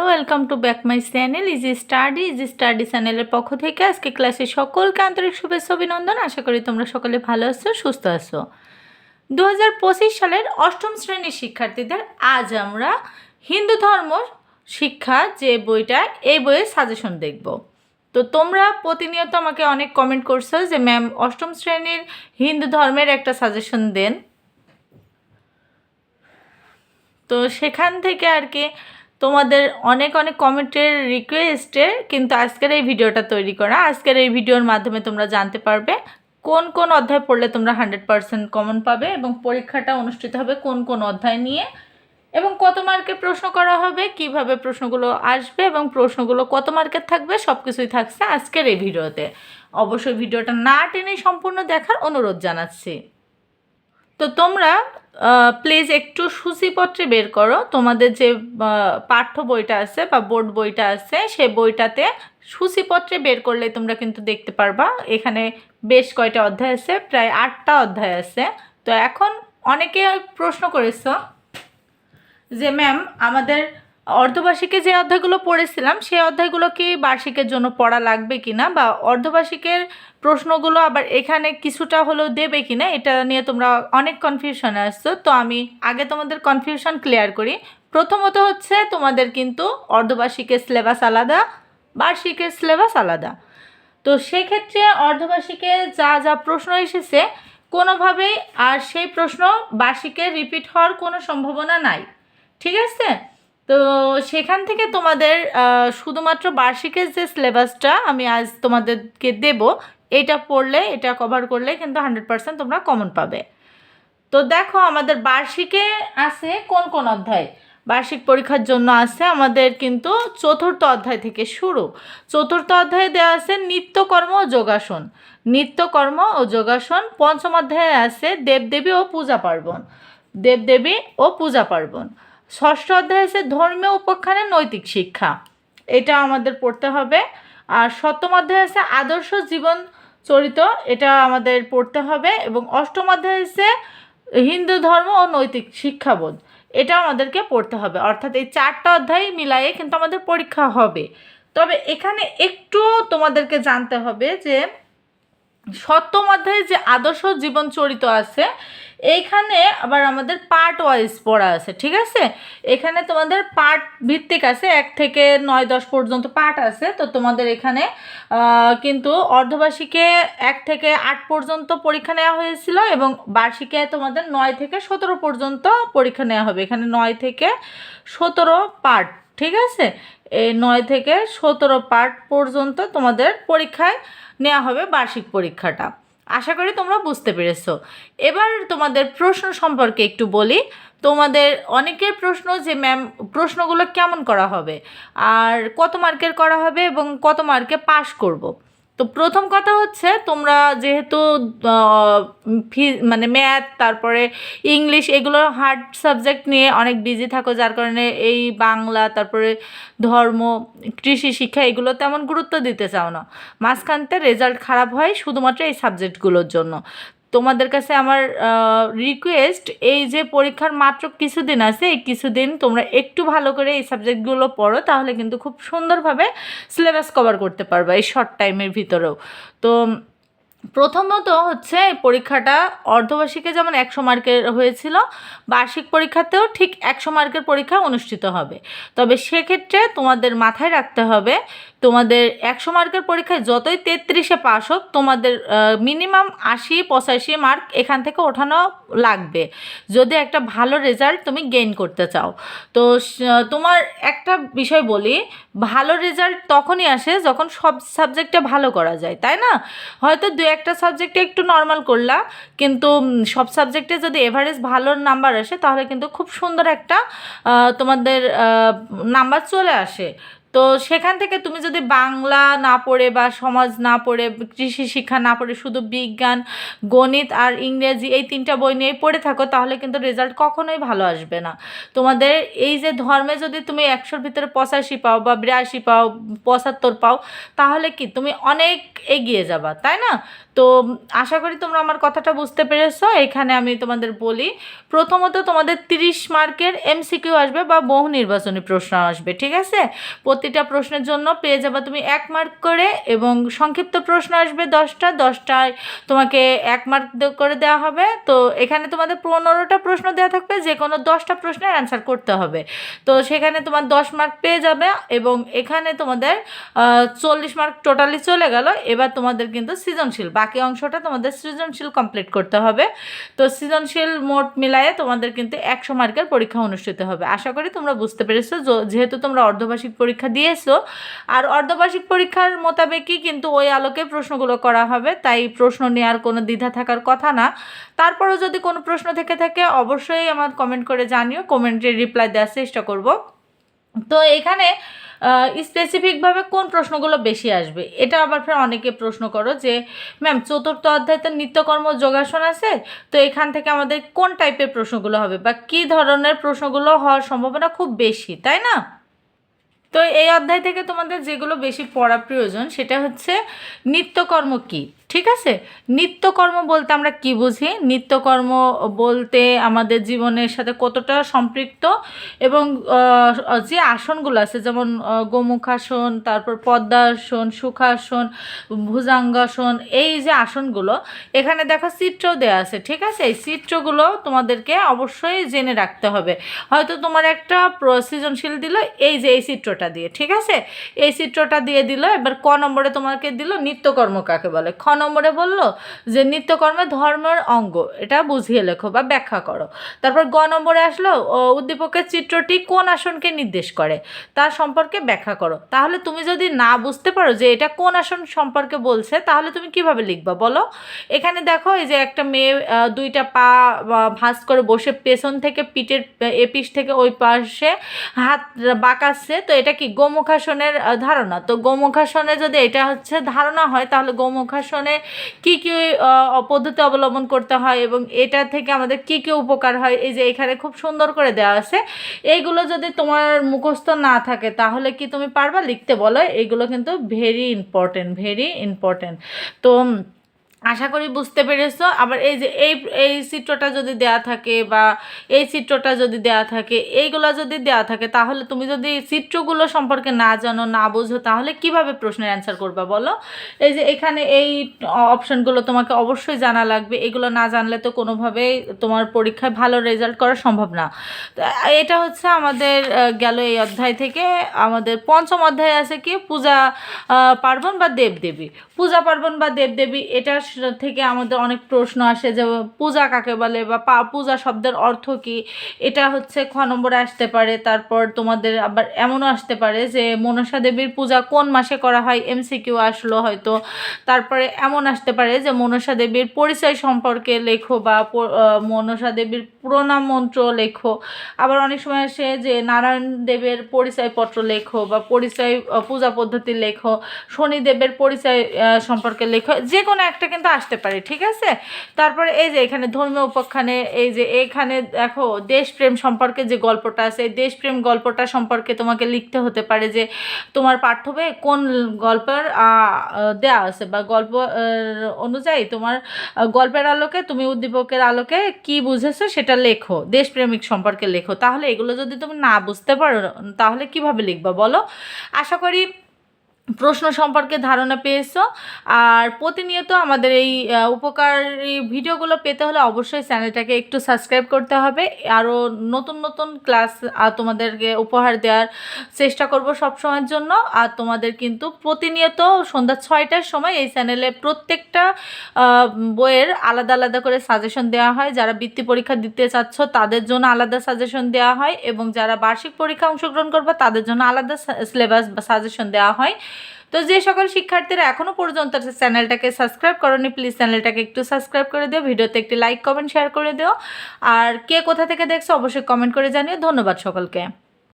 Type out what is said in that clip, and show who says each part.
Speaker 1: Hello welcome to back my channel easy study easy study চ্যানেলের পক্ষ থেকে আজকে ক্লাসে সকলকে আন্তরিক শুভেচ্ছা, অভিনন্দন। আশা করি তোমরা সকলে ভালো আছো, সুস্থ আছো। দু হাজার পঁচিশ সালের অষ্টম শ্রেণির শিক্ষার্থীদের আজ আমরা হিন্দু ধর্ম শিক্ষা যে বইটা, এই বইয়ের সাজেশন দেখব। তো তোমরা প্রতিনিয়ত আমাকে অনেক কমেন্ট করছ যে ম্যাম অষ্টম শ্রেণির হিন্দু ধর্মের একটা সাজেশন দেন। তো সেখান থেকে আর কি তোমাদের অনেক অনেক কমেন্টের রিকোয়েস্টে কিন্তু আজকের এই ভিডিওটা তৈরি করা। আজকের এই ভিডিওর মাধ্যমে তোমরা জানতে পারবে কোন কোন অধ্যায় পড়লে তোমরা হান্ড্রেড পারসেন্ট কমন পাবে এবং পরীক্ষাটা অনুষ্ঠিত হবে কোন কোন অধ্যায় নিয়ে এবং কত মার্কের প্রশ্ন করা হবে, কীভাবে প্রশ্নগুলো আসবে এবং প্রশ্নগুলো কত মার্কের থাকবে সব কিছুই থাকছে আজকের এই ভিডিওতে। অবশ্যই ভিডিওটা না টেনে সম্পূর্ণ দেখার অনুরোধ জানাচ্ছি। তো তোমরা প্লিজ একটু সূচিপত্রে বের করো। তোমাদের যে পাঠ্য বইটা আছে বা বোর্ড বইটা আছে, সে বইটাতে সূচিপত্রে বের করলে তোমরা কিন্তু দেখতে পারবা। এখানে বেশ কয়টা অধ্যায় আছে, প্রায় আটটা অধ্যায় আছে। তো এখন অনেকে প্রশ্ন করেছ যে, ম্যাম, আমাদের অর্ধবার্ষিকে যে অধ্যায়গুলো পড়েছিলাম, সেই অধ্যায়গুলো কি বার্ষিকের জন্য পড়া লাগবে কি না বা অর্ধবার্ষিকের প্রশ্নগুলো আবার এখানে কিছুটা হলেও দেবে কি না এটা নিয়ে তোমরা অনেক কনফিউশনে আসছো। তো আমি আগে তোমাদের কনফিউশন ক্লিয়ার করি। প্রথমত হচ্ছে তোমাদের কিন্তু অর্ধবার্ষিকের সিলেবাস আলাদা, বার্ষিকের সিলেবাস আলাদা। তো সেক্ষেত্রে অর্ধবার্ষিকে যা যা প্রশ্ন এসেছে, কোনোভাবেই আর সেই প্রশ্ন বার্ষিকে রিপিট হওয়ার কোনো সম্ভাবনা নাই। ঠিক আছে? তো সেখান থেকে তোমাদের শুধুমাত্র বার্ষিকের যে সিলেবাসটা আমি আজ তোমাদেরকে দেব, এটা পড়লে, এটা কভার করলে কিন্তু হান্ড্রেড পার্সেন্ট তোমরা কমন পাবে। তো দেখো আমাদের বার্ষিকে আছে কোন কোন অধ্যায়? বার্ষিক পরীক্ষার জন্য আছে আমাদের কিন্তু চতুর্থ অধ্যায় থেকে শুরু। চতুর্থ অধ্যায়ে দেওয়া আছে নিত্যকর্ম ও যোগাসন। নিত্যকর্ম ও যোগাসন পঞ্চম অধ্যায়ে আছে দেবদেবী ও পূজা পার্বণ। দেবদেবী ও পূজা পার্বণ। ষষ্ঠ অধ্যায় আছে ধর্মীয় উপাখ্যানের নৈতিক শিক্ষা। এটা আমাদের পড়তে হবে। আর সপ্তম অধ্যায় আছে আদর্শ জীবন চরিত। এটা আমাদের পড়তে হবে। এবং অষ্টম অধ্যায় আছে হিন্দু ধর্ম ও নৈতিক শিক্ষাবোধ। এটা আমাদেরকে পড়তে হবে। অর্থাৎ এই চারটা অধ্যায় মিলাইয়ে কিন্তু আমাদের পরীক্ষা হবে। তবে এখানে একটু তোমাদেরকে জানতে হবে যে সপ্তম অধ্যায়ে যে আদর্শ জীবন চরিত আছে এইখানে আবার আমাদের পার্ট ওয়াইজ পড়া আছে, ঠিক আছে? এখানে তোমাদের পার্ট ভিত্তিক আছে, এক থেকে নয় দশ পর্যন্ত পার্ট আছে, তো তোমাদের এখানে কিন্তু অর্ধবার্ষিকে এক থেকে আট পর্যন্ত পরীক্ষা নেওয়া হয়েছিল এবং বার্ষিকে তোমাদের নয় থেকে সতেরো পর্যন্ত পরীক্ষা নেওয়া হবে। এখানে নয় থেকে সতেরো পার্ট ঠিক আছে? এই নয় থেকে সতেরো পার্ট পর্যন্ত তোমাদের পরীক্ষায় নেওয়া হবে বার্ষিক পরীক্ষাটা। আশা করি তোমরা বুঝতে পেরেছ। এবার তোমাদের প্রশ্ন সম্পর্কে একটু বলি। তোমাদের অনেকের প্রশ্ন যে, ম্যাম, প্রশ্নগুলো কেমন করা হবে? আর কত মার্কের করা হবে এবং কত মার্কে পাশ করব। তো প্রথম কথা হচ্ছে তোমরা যেহেতু ফি মানে ম্যাথ, তারপরে ইংলিশ এগুলো হার্ড সাবজেক্ট নিয়ে অনেক বিজি থাকো, যার কারণে এই বাংলা, তারপরে ধর্ম, কৃষি, শিক্ষা এগুলো তেমন গুরুত্ব দিতে চাও না। মাঝখানতে রেজাল্ট খারাপ হয় শুধুমাত্র এই সাবজেক্টগুলোর জন্য। তোমাদের কাছে আমার রিকোয়েস্ট এই যে পরীক্ষার মাত্র কিছুদিন আছে, এই কিছুদিন তোমরা একটু ভালো করে এই সাবজেক্টগুলো পড়ো, তাহলে কিন্তু খুব সুন্দরভাবে সিলেবাস কভার করতে পারবে এই শর্ট টাইমের ভিতরেও। তো প্রথমত হচ্ছে পরীক্ষাটা অর্ধবার্ষিকে যেমন একশো মার্কের হয়েছিল, বার্ষিক পরীক্ষাতেও ঠিক একশো মার্কের পরীক্ষা অনুষ্ঠিত হবে। তবে সেক্ষেত্রে তোমাদের মাথায় রাখতে হবে তোমাদের একশো মার্কের পরীক্ষায় যতই তেত্রিশে পাস হোক, তোমাদের মিনিমাম আশি, পঁচাশি মার্ক এখান থেকে ওঠানো লাগবে। যদি একটা ভালো রেজাল্ট তুমি গেইন করতে চাও। তো তোমার একটা বিষয় বলি, ভালো রেজাল্ট তখনই আসে যখন সব সাবজেক্টে ভালো করা যায়, তাই না? হয়তো দু একটা সাবজেক্টে একটু নর্মাল করলা, কিন্তু সব সাবজেক্টে যদি এভারেজ ভালো নাম্বার আসে, তাহলে কিন্তু খুব সুন্দর একটা তোমাদের নাম্বার চলে আসে। তো সেখান থেকে তুমি যদি বাংলা না পড়ে বা সমাজ না পড়ে, কৃষি শিক্ষা না পড়ে, শুধু বিজ্ঞান, গণিত আর ইংরেজি এই তিনটা বই নিয়ে পড়ে থাকো, তাহলে কিন্তু রেজাল্ট কখনোই ভালো আসবে না। তোমাদের এই যে ধর্মে যদি তুমি একশোর ভিতরে পঁচাশি পাও বা বিরাশি পাও, পঁচাত্তর পাও, তাহলে কি? তুমি অনেক এগিয়ে যাবা, তাই না? তো আশা করি তোমরা আমার কথাটা বুঝতে পেরেছ, এখানে আমি তোমাদের বলি। প্রথমত তোমাদের তিরিশ মার্কের এমসিকিউ আসবে বা বহু নির্বাচনী প্রশ্ন আসবে, ঠিক আছে? প্রতিটা প্রশ্নের জন্য পেয়ে যাবে তুমি এক মার্ক করে এবং সংক্ষিপ্ত প্রশ্ন আসবে দশটা, দশটায় তোমাকে এক মার্ক করে দেওয়া হবে। তো এখানে তোমাদের পনেরোটা প্রশ্ন দেওয়া থাকবে যে কোনো দশটা প্রশ্নের অ্যান্সার করতে হবে। তো সেখানে তোমার দশ মার্ক পেয়ে যাবে এবং এখানে তোমাদের চল্লিশ মার্ক টোটালি চলে গেল। এবার তোমাদের কিন্তু সৃজনশীল, বাকি অংশটা তোমাদের সৃজনশীল কমপ্লিট করতে হবে। তো সৃজনশীল মোট মিলায়ে তোমাদের কিন্তু একশো মার্কের পরীক্ষা অনুষ্ঠিত হবে। আশা করি তোমরা বুঝতে পেরেছ যেহেতু তোমরা অর্ধবার্ষিক পরীক্ষা দিয়েছ, আর অর্ধবার্ষিক পরীক্ষার মোতাবেকই কিন্তু ওই আলোকে প্রশ্নগুলো করা হবে, তাই প্রশ্ন নেওয়ার কোনো দ্বিধা থাকার কথা না। তারপরেও যদি কোনো প্রশ্ন থেকে থাকে, অবশ্যই আমার কমেন্ট করে জানিও কমেন্টে রিপ্লাই দেওয়ার চেষ্টা করব। তো এখানে স্পেসিফিকভাবে কোন প্রশ্নগুলো বেশি আসবে? এটা আবার ফের অনেকে প্রশ্ন করো যে ম্যাম চতুর্থ অধ্যায়তে নিত্যকর্ম যোগাসন আছে? তো এখান থেকে আমাদের কোন টাইপের প্রশ্নগুলো হবে? বা কি ধরনের প্রশ্নগুলো হওয়ার সম্ভাবনা খুব বেশি, তাই না? তো এই অধ্যায় থেকে তোমাদের যেগুলো বেশি পড়া প্রয়োজন, সেটা হচ্ছে, নিত্যকর্ম কী? ঠিক আছে? নিত্যকর্ম বলতে আমরা কি বুঝি? নিত্যকর্ম বলতে আমাদের জীবনের সাথে কতটা সম্পৃক্ত এবং যে আসনগুলো আছে, যেমন গোমুখাসন, তারপর পদ্মাসন, সুখাসন, ভুজাঙ্গাসন, এই যে আসনগুলো, এখানে দেখো চিত্র দেওয়া আছে, ঠিক আছে? এই চিত্রগুলো তোমাদেরকে অবশ্যই জেনে রাখতে হবে। হয়তো তোমার একটা সৃজনশীল দিল, এই যে এই চিত্রটা দিয়ে, ঠিক আছে? এই চিত্রটা দিয়ে দিল, এবার ক নম্বরে তোমাকে দিল নিত্যকর্ম কাকে বলে? খ নম্বরে বলল যে, নিত্যকর্মে ধর্মের অঙ্গ। এটা বুঝিয়ে লেখো বা ব্যাখ্যা করো। তারপর গ নম্বরে আসলো উদ্দীপকের চিত্রটি কোন আসনকে নির্দেশ করে? তার সম্পর্কে ব্যাখ্যা করো। তাহলে তুমি যদি না বুঝতে পারো যে এটা কোন আসন সম্পর্কে বলছে, তাহলে তুমি কীভাবে লিখবা বলো? এখানে দেখো, এই যে একটা মেয়ে দুইটা পা ভাঁজ করে বসে পেছন থেকে পিঠের, এ পিঠ থেকে ওই পাশে হাত বাঁকাচ্ছে। তো এটা কি গোমুখাসনের ধারণা? তো গোমুখাসনে যদি এটা হচ্ছে ধারণা হয়, তাহলে গোমুখাসনে কি কি আহ, পদ্ধতি অবলম্বন করতে হয় এবং এটা থেকে আমাদের কি কি উপকার হয়? এই যে এখানে খুব সুন্দর করে দেওয়া আছে। এইগুলো যদি তোমার মুখস্থ না থাকে তাহলে কি তুমি পারবা? লিখতে বলো। এইগুলো কিন্তু ভেরি ইম্পর্টেন্ট ভেরি ইম্পর্টেন্ট তো আশা করি বুঝতে পেরেছ। আবার এই যে এই এই চিত্রটা যদি দেয়া থাকে বা এই চিত্রটা যদি দেয়া থাকে, এইগুলো যদি দেয়া থাকে, তাহলে তুমি যদি চিত্রগুলো সম্পর্কে না জানো, না বোঝো, তাহলে কীভাবে প্রশ্নের অ্যান্সার করবা বলো? এই যে এখানে এই অপশনগুলো তোমাকে অবশ্যই জানা লাগবে। এগুলো না জানলে তো কোনোভাবেই তোমার পরীক্ষায় ভালো রেজাল্ট করা সম্ভব না। এটা হচ্ছে আমাদের গেল এই অধ্যায় থেকে। আমাদের পঞ্চম অধ্যায় আছে কি? পূজা পার্বণ বা দেবদেবী। পূজা, পার্বণ বা দেবদেবী, এটা থেকে আমাদের অনেক প্রশ্ন আসে যে, পূজা কাকে বলে বা পা- পূজা শব্দের অর্থ কি? এটা হচ্ছে খ নম্বরে আসতে পারে, তারপর তোমাদের আবার এমনও আসতে পারে যে, মনসা দেবীর পূজা কোন মাসে করা হয়? এমসিকিউ আসলো হয়তো। তারপরে এমন আসতে পারে যে, মনসা দেবীর পরিচয় সম্পর্কে লেখো বা মনসা দেবীর প্রণাম মন্ত্র লেখো। আবার অনেক সময় আসে যে, নারায়ণ দেবের পরিচয়পত্র লেখো বা পরিচয় পূজা পদ্ধতি লেখো শনিদেবের পরিচয় সম্পর্কে লেখো যে কোনো একটা কিন্তু আসতে পারে, ঠিক আছে? তারপরে এই যে এখানে ধর্মীয় উপাখ্যানে, এই যে এখানে দেখো দেশপ্রেম সম্পর্কে যে গল্পটা আছে, এই দেশপ্রেম গল্পটা সম্পর্কে তোমাকে লিখতে হতে পারে যে তোমার পাঠ্যবে কোন গল্পের দেয়া আছে বা গল্প অনুযায়ী তোমার গল্পের আলোকে, তুমি উদ্দীপকের আলোকে কি বুঝেছ সেটা লেখো, দেশপ্রেমিক সম্পর্কে লেখো। তাহলে এগুলো যদি তুমি না বুঝতে পারো, তাহলে কীভাবে লিখবা বলো? আশা করি প্রশ্ন সম্পর্কে ধারণা পেয়েছ। আর প্রতিনিয়ত আমাদের এই উপকারী ভিডিওগুলো পেতে হলে অবশ্যই চ্যানেলটাকে একটু সাবস্ক্রাইব করতে হবে। আরও নতুন নতুন ক্লাস তোমাদেরকে উপহার দেওয়ার চেষ্টা করব সব সময়ের জন্য। আর তোমাদের কিন্তু প্রতিনিয়ত সন্ধ্যা ছয়টার সময় এই চ্যানেলে প্রত্যেকটা বইয়ের আলাদা আলাদা করে সাজেশন দেওয়া হয়। যারা বৃত্তি পরীক্ষা দিতে চাচ্ছ, তাদের জন্য আলাদা সাজেশন দেওয়া হয়। এবং যারা বার্ষিক পরীক্ষা অংশগ্রহণ করবে, তাদের জন্য আলাদা সিলেবাস বা সাজেশন দেওয়া হয়। তো যে সকল শিক্ষার্থীরা এখনও পর্যন্ত চ্যানেলটাকে সাবস্ক্রাইব করনি প্লিজ চ্যানেলটাকে একটু সাবস্ক্রাইব করে দিও, ভিডিওতে একটি লাইক কমেন্ট শেয়ার করে দিও। আর কে কোথা থেকে দেখছ, অবশ্যই কমেন্ট করে জানিও। ধন্যবাদ সকলকে।